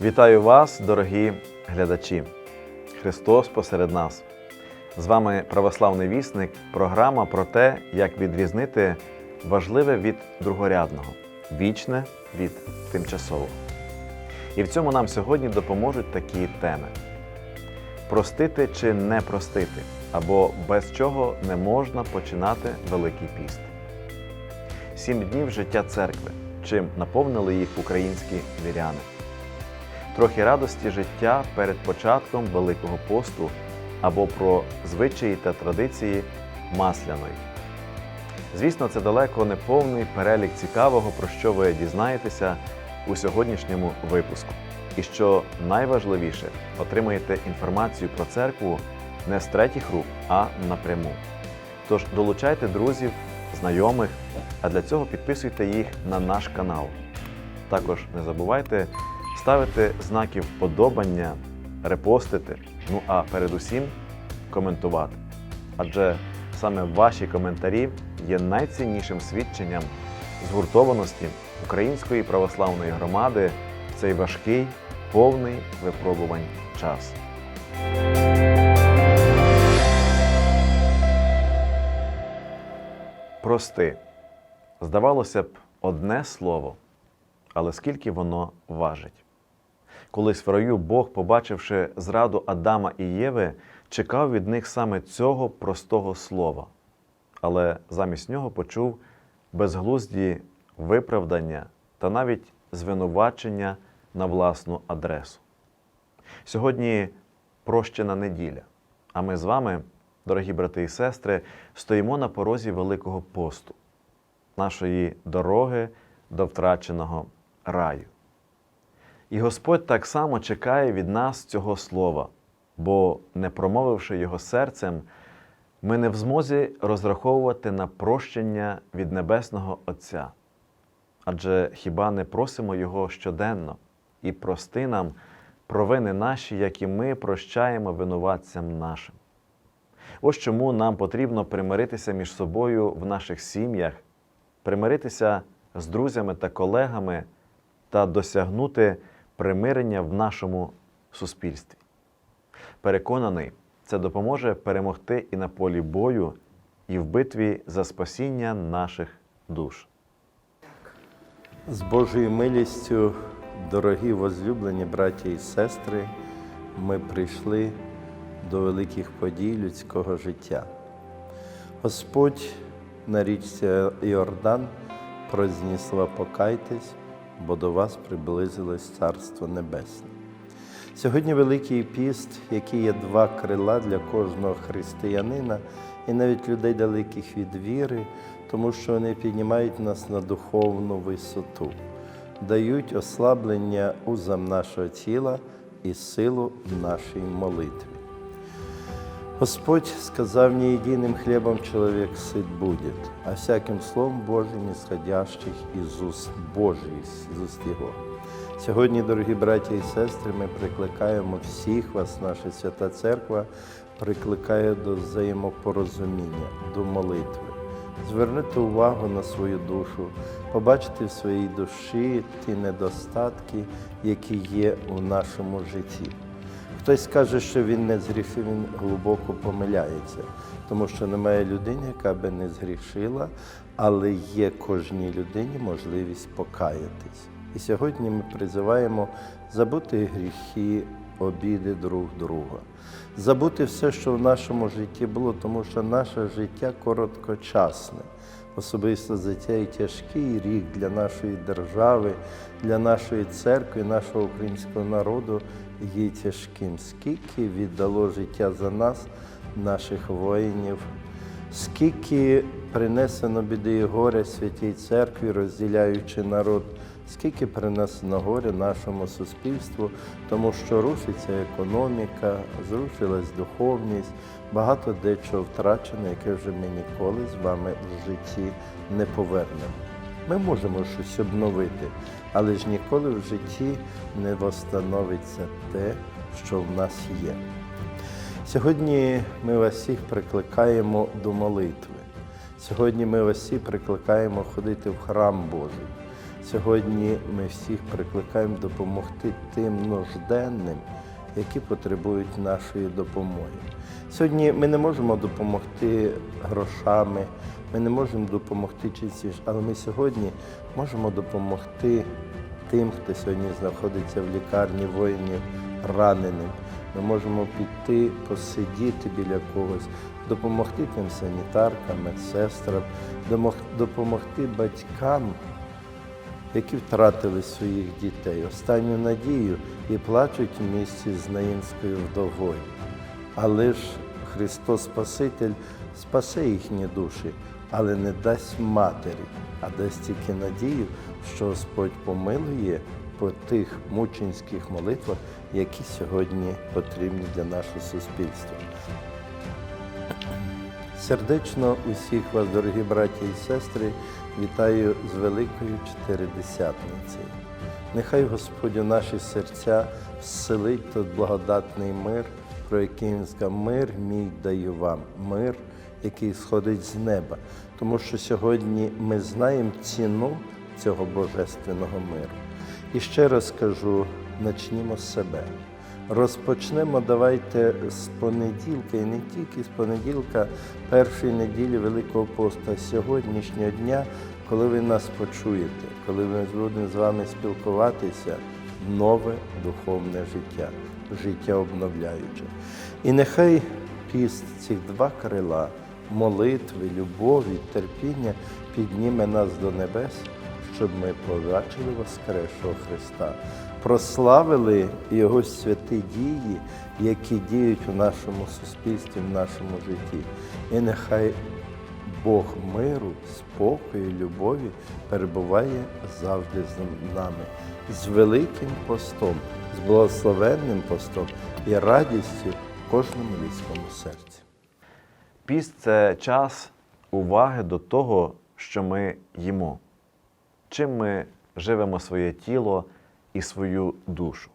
Вітаю вас, дорогі глядачі! Христос посеред нас. З вами православний вісник, програма про те, як відрізнити важливе від другорядного, вічне від тимчасового. І в цьому нам сьогодні допоможуть такі теми: простити чи не простити, або без чого не можна починати Великий піст. Сім днів життя церкви, чим наповнили їх українські віряни трохи радості життя перед початком Великого посту або про звичаї та традиції масляної. Звісно, це далеко не повний перелік цікавого, про що ви дізнаєтеся у сьогоднішньому випуску. І що найважливіше, отримаєте інформацію про церкву не з третіх рук, а напряму. Тож долучайте друзів, знайомих, а для цього підписуйте їх на наш канал. Також не забувайте ставити знаки вподобання, репостити, ну а передусім коментувати. Адже саме ваші коментарі є найціннішим свідченням згуртованості Української православної громади в цей важкий, повний випробувань час. Прости. Здавалося б, одне слово, але скільки воно важить. Колись в раю Бог, побачивши зраду Адама і Єви, чекав від них саме цього простого слова, але замість нього почув безглузді виправдання та навіть звинувачення на власну адресу. Сьогодні прощена неділя, а ми з вами, дорогі брати і сестри, стоїмо на порозі Великого посту, нашої дороги до втраченого раю. І Господь так само чекає від нас цього слова, бо, не промовивши його серцем, ми не в змозі розраховувати на прощення від Небесного Отця. Адже хіба не просимо Його щоденно і прости нам провини наші, як і ми прощаємо винуватцям нашим. Ось чому нам потрібно примиритися між собою в наших сім'ях, примиритися з друзями та колегами та досягнути примирення в нашому суспільстві. Переконаний, це допоможе перемогти і на полі бою, і в битві за спасіння наших душ. З Божою милістю, дорогі возлюблені браті і сестри, ми прийшли до великих подій людського життя. Господь на річці Іордан произніс слова «Покайтесь, бо до вас приблизилось Царство Небесне. Сьогодні Великий піст, який є два крила для кожного християнина і навіть людей далеких від віри, тому що вони піднімають нас на духовну висоту, дають ослаблення узам нашого тіла і силу нашій молитві. Господь сказав, не единым хлебом человек сыт будет, а всяким Словом Божим, исходящих из уст Божих, з уст Його. Сьогодні, дорогі браті і сестри, ми прикликаємо всіх вас, наша свята церква, прикликає до взаємопорозуміння, до молитви. Звернути увагу на свою душу, побачити в своїй душі ті недостатки, які є у нашому житті. Хтось каже, що він не згрішив, він глибоко помиляється, тому що немає людини, яка би не згрішила, але є кожній людині можливість покаятись. І сьогодні ми призиваємо забути гріхи, обіди друг друга, забути все, що в нашому житті було, тому що наше життя короткочасне. Особисто за цей тяжкий рік для нашої держави, для нашої церкви, нашого українського народу є тяжким. Скільки віддало життя за нас, наших воїнів, скільки принесено біди і горя святій церкві, розділяючи народ, скільки принесено горя нашому суспільству, тому що рушиться економіка, зрушилась духовність, багато дечого втрачено, яке вже ми ніколи з вами в житті не повернемо. Ми можемо щось обновити, але ж ніколи в житті не восстановиться те, що в нас є. Сьогодні ми вас всіх прикликаємо до молитви. Сьогодні ми вас всі прикликаємо ходити в храм Божий. Сьогодні ми всіх прикликаємо допомогти тим нужденним, які потребують нашої допомоги. Сьогодні ми не можемо допомогти грошами, ми не можемо допомогти чимось, але ми сьогодні можемо допомогти тим, хто сьогодні знаходиться в лікарні воїнів раненим. Ми можемо піти, посидіти біля когось, допомогти тим санітаркам, медсестрам, допомогти батькам, які втратили своїх дітей, останню надію і плачуть в місті з Наїнською вдовою. Але ж Христос Спаситель спасе їхні душі, але не дасть матері, а дасть тільки надію, що Господь помилує по тих мученських молитвах, які сьогодні потрібні для нашого суспільства. Сердечно усіх вас, дорогі браті і сестри, вітаю з Великою Чотиридесятницею. Нехай Господь у наші серця вселить тот благодатний мир, про який він сказав, мир мій даю вам, мир, який сходить з неба. Тому що сьогодні ми знаємо ціну цього божественного миру. І ще раз кажу, начнімо з себе. Розпочнемо давайте з понеділка, і не тільки з понеділка, першої неділі Великого посту, а з сьогоднішнього дня, коли ви нас почуєте, коли ми будемо з вами спілкуватися, нове духовне життя, життя обновляюче. І нехай піст цих два крила молитви, любові, терпіння підніме нас до небес, щоб ми побачили Воскресшого Христа, прославили Його святі дії, які діють у нашому суспільстві, в нашому житті. І нехай Бог миру, спокою, любові перебуває завжди з нами, з великим постом, з благословенним постом і радістю в кожному людському серці. Піст це час уваги до того, що ми їмо, чим ми живемо своє тіло і свою душу.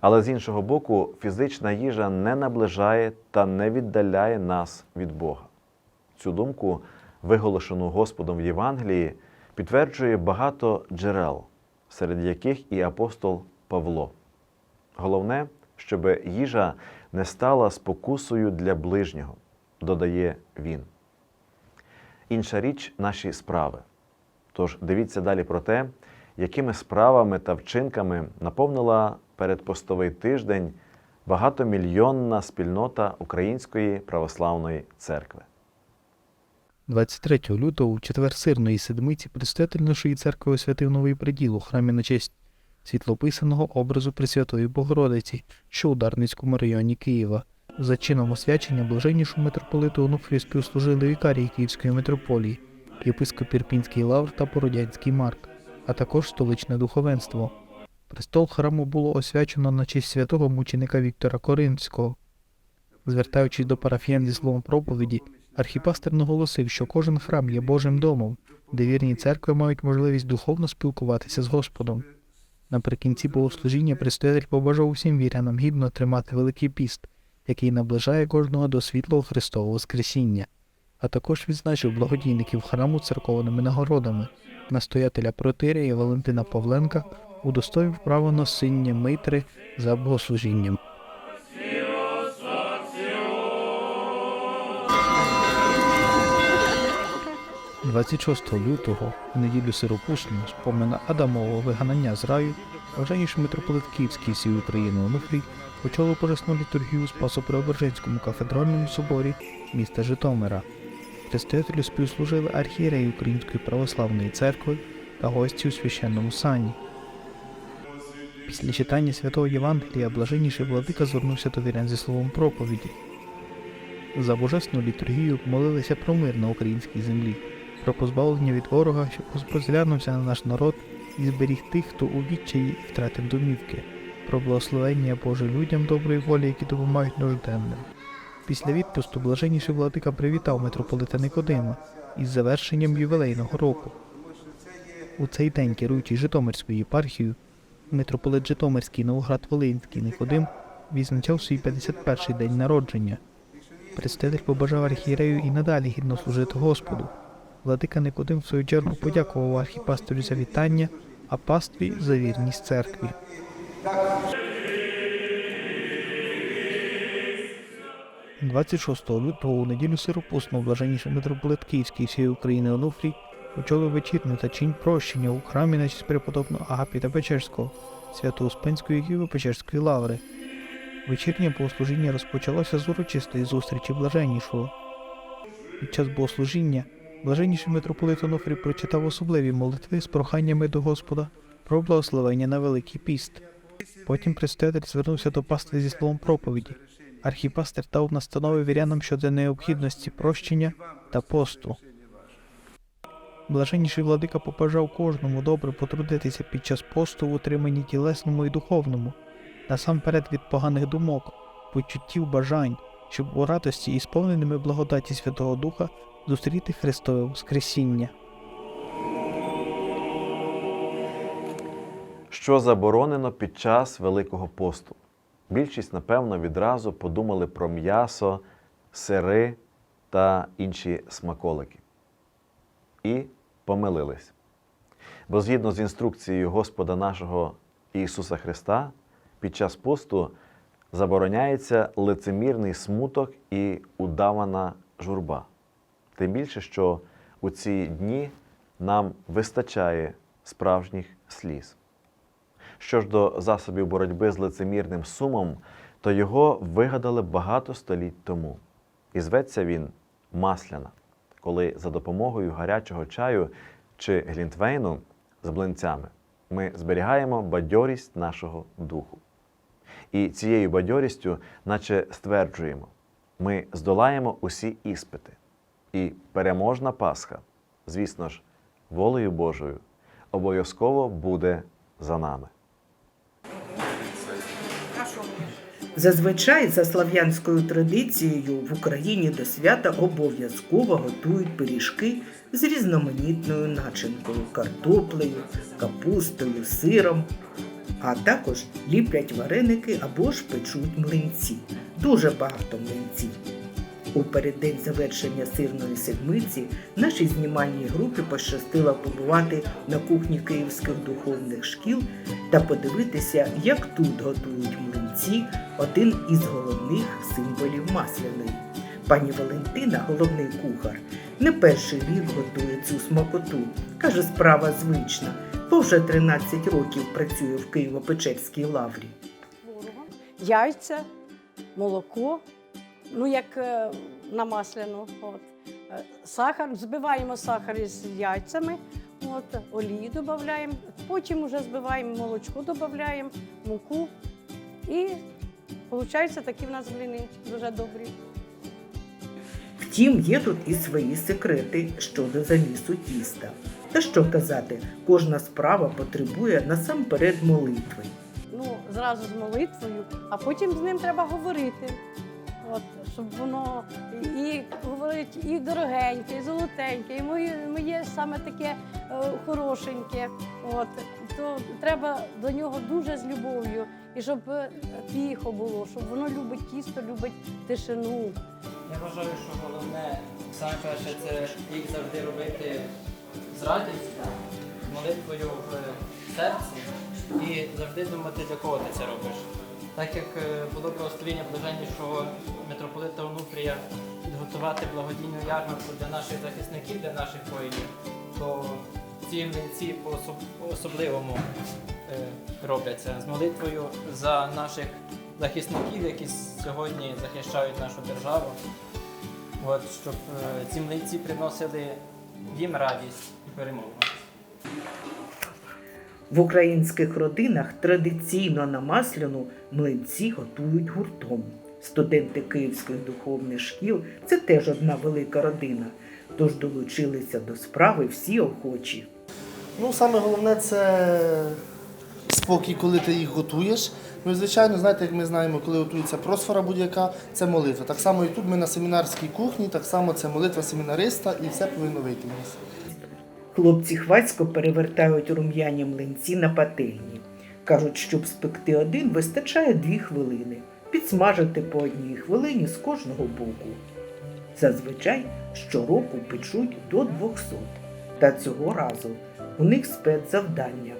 Але з іншого боку, фізична їжа не наближає та не віддаляє нас від Бога. Цю думку, виголошену Господом в Євангелії, підтверджує багато джерел, серед яких і апостол Павло. Головне, щоб їжа не стала спокусою для ближнього, додає він. Інша річ наші справи. Тож дивіться далі про те, якими справами та вчинками наповнила передпостовий тиждень багатомільйонна спільнота Української православної церкви. 23 лютого, у четвер сирної седмиці, предстоятель нашої церкви освятив новий приділ у храмі на честь світлописаного образу Пресвятої Богородиці, що у Дарницькому районі Києва. За чином освячення блаженнішому митрополиту Онуфрію співслужили вікарії Київської митрополії, єпископ Ірпінський Лавр та Породянський Марк, а також столичне духовенство. Престол храму було освячено на честь святого мученика Віктора Коринського. Звертаючись до парафіян зі словом проповіді, архіпастер наголосив, що кожен храм є Божим домом, де вірні церкви мають можливість духовно спілкуватися з Господом. Наприкінці богослужіння предстоятель побажав усім вірянам гідно тримати Великий піст, який наближає кожного до світлого Христового Воскресіння, а також відзначив благодійників храму церковними нагородами, настоятеля протирія Валентина Павленка удостоїв право носіння митри за богослужінням. – 26 лютого, в неділю сиропусну, спомина Адамового виганання з раю, блаженніший митрополит Київський сій України Онуфрій почало пожесну літургію у Спасо-Преображенському кафедральному соборі міста Житомира. Предстоятелю співслужили архієреї Української православної церкви та гості у священному сані. Після читання святого Євангелія блаженніший владика звернувся до вірян зі словом проповіді. За божественну літургію молилися про мир на українській землі, про позбавлення від ворога, щоб Господь зглянувся на наш народ і зберіг тих, хто у відчаї втратив домівки, про благословення Боже людям доброї волі, які допомагають нужденним. Після відпусту блаженніший владика привітав митрополита Никодима із завершенням ювілейного року. У цей день, керуючий Житомирською єпархією, митрополит Житомирський Новоград-Волинський Никодим відзначав свій 51-й день народження. Предстоятель побажав архієрею і надалі гідно служити Господу, Владика Никодим в свою чергу подякував архіпасторю за вітання, а пастві за вірність церкві. – 26 лютого у неділю сиропусну блаженніший митрополит Київський всієї України Онуфрій очолив вечірню та чинь прощення у храмі на честь преподобного Агапіта Печерського, Свято-Успенської Києво-Печерської лаври. Вечірнє богослужіння розпочалося з урочистої зустрічі блаженнішого. Під час богослужіння блаженніший митрополит Онуфрій прочитав особливі молитви з проханнями до Господа про благословення на Великий піст. Потім предстоятель звернувся до пастви зі словом проповіді. Архіпастер дав настанови вірянам щодо необхідності прощення та посту. Блаженніший владика побажав кожному добре потрудитися під час посту в утриманні тілесному і духовному, насамперед від поганих думок, почуттів бажань, щоб у радості і сповненими благодаті Святого Духа зустріти Христове Воскресіння. Що заборонено під час Великого посту? Більшість, напевно, відразу подумали про м'ясо, сири та інші смаколики. І помилились. Бо згідно з інструкцією Господа нашого Ісуса Христа, під час посту забороняється лицемірний смуток і удавана журба. Тим більше, що у ці дні нам вистачає справжніх сліз. Що ж до засобів боротьби з лицемірним сумом, то його вигадали багато століть тому. І зветься він масляна, коли за допомогою гарячого чаю чи глінтвейну з блинцями ми зберігаємо бадьорість нашого духу. І цією бадьорістю, наче стверджуємо, ми здолаємо усі іспити. І переможна Пасха, звісно ж, волею Божою, обов'язково буде за нами. Зазвичай, за слав'янською традицією, в Україні до свята обов'язково готують пиріжки з різноманітною начинкою картоплею, капустою, сиром, а також ліплять вареники або ж печуть млинці. Дуже багато млинців. У переддень завершення сирної седмиці нашій знімальній групі пощастило побувати на кухні київських духовних шкіл та подивитися, як тут готують млинці, один із головних символів масляної. Пані Валентина, головний кухар, не перший рік готує цю смакоту. Каже, справа звична, бо вже 13 років працює в Києво-Печерській лаврі. яйця, молоко, ну як е, на масляну. От. Е, Сахар, збиваємо сахар із яйцями, от, олію додаємо, потім вже збиваємо молочко, додаємо, муку. І виходить такі в нас бліни дуже добрі. Втім, є тут і свої секрети щодо замісу тіста. Та що казати, кожна справа потребує насамперед молитви. Ну, зразу з молитвою, а потім з ним треба говорити. От, щоб воно і говорить і дорогеньке, і золотеньке, і моє, моє саме таке е, хорошеньке. От, то треба до нього дуже з любов'ю, і щоб е, тихо було, щоб воно любить тісто, любить тишину. Я вважаю, що головне саме це їх завжди робити з радістю, з молитвою в серці і завжди думати, для кого ти це робиш. Так як е, було благословення блаженнішого митрополита Онуфрія підготувати благодійну ярмарку для наших захисників, для наших воїнів, то ці млинці по особ- особливому е, робляться з молитвою за наших захисників, які сьогодні захищають нашу державу. От, щоб е, ці млинці приносили їм радість і перемогу. В українських родинах традиційно на масляну млинці готують гуртом. Студенти київських духовних шкіл це теж одна велика родина, тож долучилися до справи всі охочі. Ну, саме головне це спокій, коли ти їх готуєш. Ну звичайно, знаєте, як ми знаємо, коли готується просфора будь-яка, це молитва. Так само і тут ми на семінарській кухні, так само це молитва семінариста і все повинно вийти в нас. Хлопці хвацько перевертають рум'яні млинці на пательні. Кажуть, щоб спекти один, вистачає дві хвилини. Підсмажити по одній хвилині з кожного боку. Зазвичай щороку печуть до 200. Та цього разу у них спецзавдання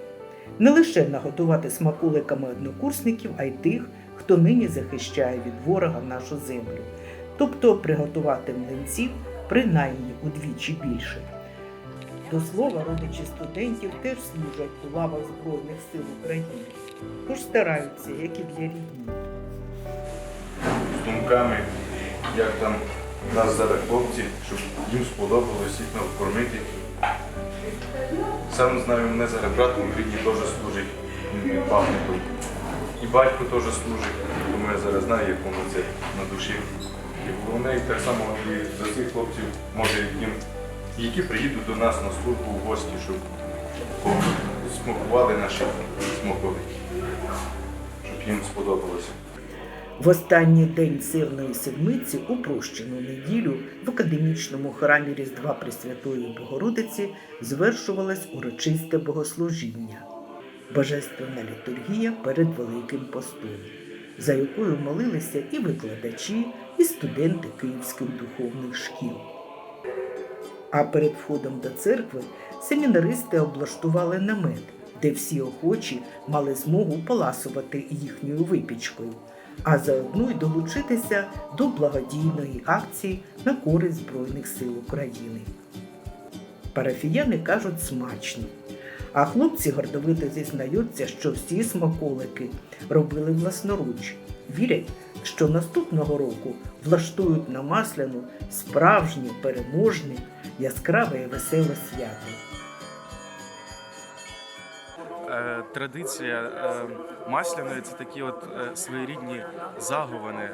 не лише наготувати смаколиками однокурсників, а й тих, хто нині захищає від ворога нашу землю, тобто приготувати млинців принаймні удвічі більше. До слова, родичі студентів теж служать у лавах Збройних сил України, тож стараються, як і для рідні. з думками, як там нас зараз хлопці, щоб їм сподобалось їх накормити. Сам знаю, мене зараз брат в рідні теж служить він. І батько теж служить, тому я зараз знаю, як воно це на душі. І головне, так само і за цих хлопців, може, їм, які приїдуть до нас на службу в гості, щоб смакували наші смаковики, щоб їм сподобалося. В останній день сирної седмиці у прощену неділю в академічному храмі Різдва Пресвятої Богородиці звершувалось урочисте богослужіння, божественна літургія перед Великим постом, за якою молилися і викладачі, і студенти київських духовних шкіл. А перед входом до церкви семінаристи облаштували намет, де всі охочі мали змогу поласувати їхньою випічкою, а заодно й долучитися до благодійної акції на користь Збройних сил України. Парафіяни кажуть смачно, а хлопці гордовито зізнаються, що всі смаколики робили власноруч. Вірять, що наступного року влаштують на масляну справжнє переможне, яскраве і веселе свято. Е, Традиція е, масляної це такі от е, своєрідні заговини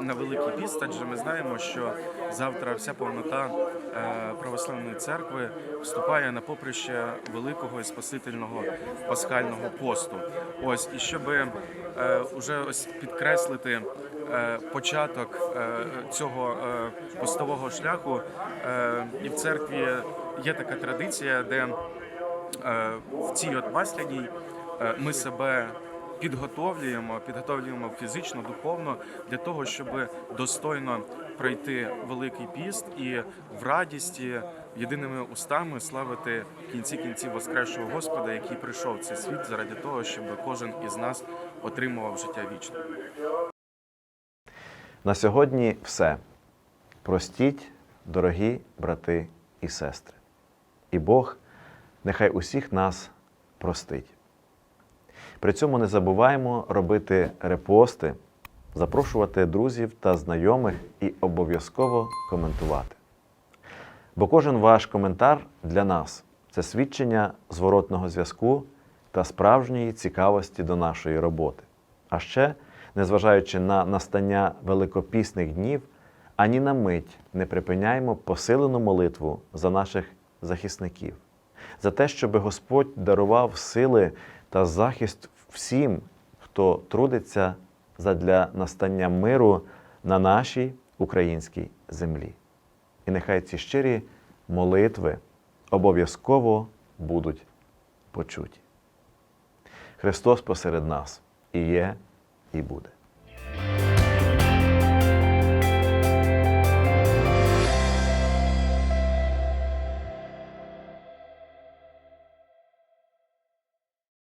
на Великий Піст, адже ми знаємо, що завтра вся повнота православної церкви вступає на поприще великого і спасительного пасхального посту. Ось і щоб уже ось підкреслити початок цього постового шляху, і в церкві є така традиція, де в цій от масляній е, ми себе підготовлюємо, підготовлюємо фізично, духовно для того, щоб достойно пройти великий піст і в радісті єдиними устами славити в кінці кінців воскресшого Господа, який прийшов в цей світ заради того, щоб кожен із нас отримував життя вічне. На сьогодні все. Простіть, дорогі брати і сестри. І Бог нехай усіх нас простить. При цьому не забуваємо робити репости, запрошувати друзів та знайомих і обов'язково коментувати. Бо кожен ваш коментар для нас це свідчення зворотного зв'язку та справжньої цікавості до нашої роботи. А ще, незважаючи на настання великопісних днів, ані на мить не припиняємо посилену молитву за наших захисників, за те, щоб Господь дарував сили та захист всім, хто трудиться задля настання миру на нашій українській землі. І нехай ці щирі молитви обов'язково будуть почуті. Христос посеред нас і є, і буде.